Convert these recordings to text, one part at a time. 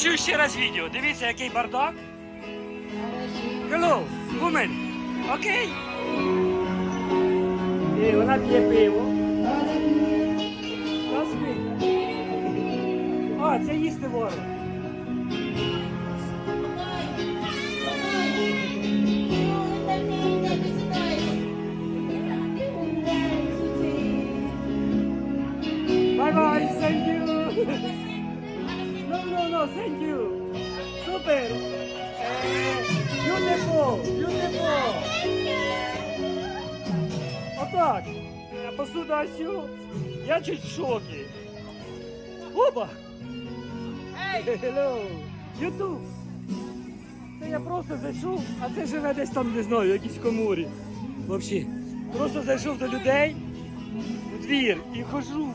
Включу ще раз відео. Дивіться, який бардак. Hello, woman. Окей? Okay? вона п'є пиво. О. А, це їсти ворог. No, thank you. Super. Eh, beautiful, beautiful. Отак. Я посуда осю. Я чуть в шокі. Опа. Hello. YouTube. Це я просто зайшов, а це живе десь там, не знаю, в якійсь коморі. Взагалі. Просто зайшов до людей у двір і хожу.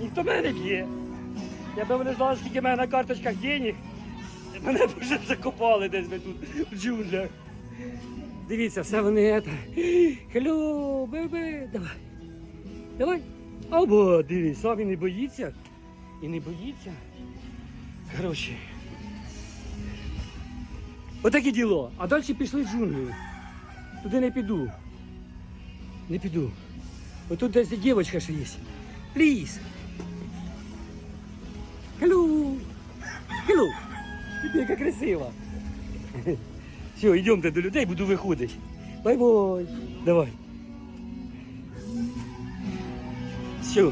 Ніхто мене не б'є. Я би не знала, скільки в мене на карточках денег. Мене б вже закопали десь ви тут в джунглях. Дивіться, все вони это. Хелло, бебе, давай. Давай. Або, дивись, сам і не боїться. І не боїться. Коротше. Отаке діло. А далі пішли в джунглі. Туди не піду. Не піду. Отут десь дівчинка ще є. Please. яка красива. Все, йдемте до людей, буду виходити. Бай-бай. Давай. Все.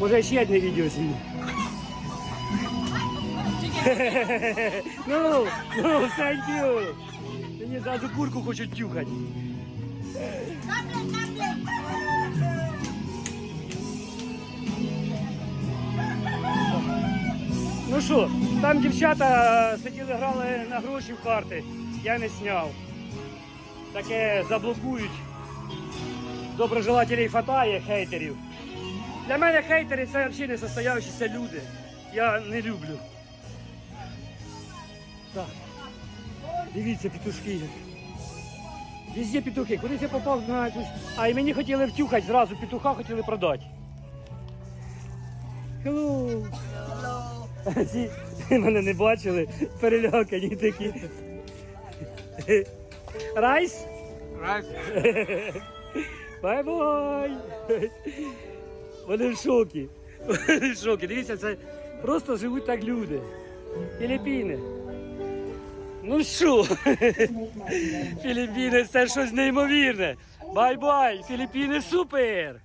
Може ще одне відео зніму. Ну, ну, thank you. Мені зразу курку хочуть тюхати. Ну що, там дівчата сиділи, грали на гроші в карти. Я не сняв. Таке заблокують. Доброжелателів хватає хейтерів. Для мене хейтери це взагалі не состоявшіся люди. Я не люблю. Так. Дивіться, петушки. Везде петухи. Кудись я попав на якусь. А і мені хотіли втюхати зразу, петуха хотіли продати. Hello. Ці мене не бачили, перелякані такі. Райс? Раз. Бай-бай! Вони в шокі. Вони в шокі. Дивіться, це просто живуть так люди. Філіппіни. Ну що? Філіппіни це щось неймовірне. Бай-бай! Філіппіни супер!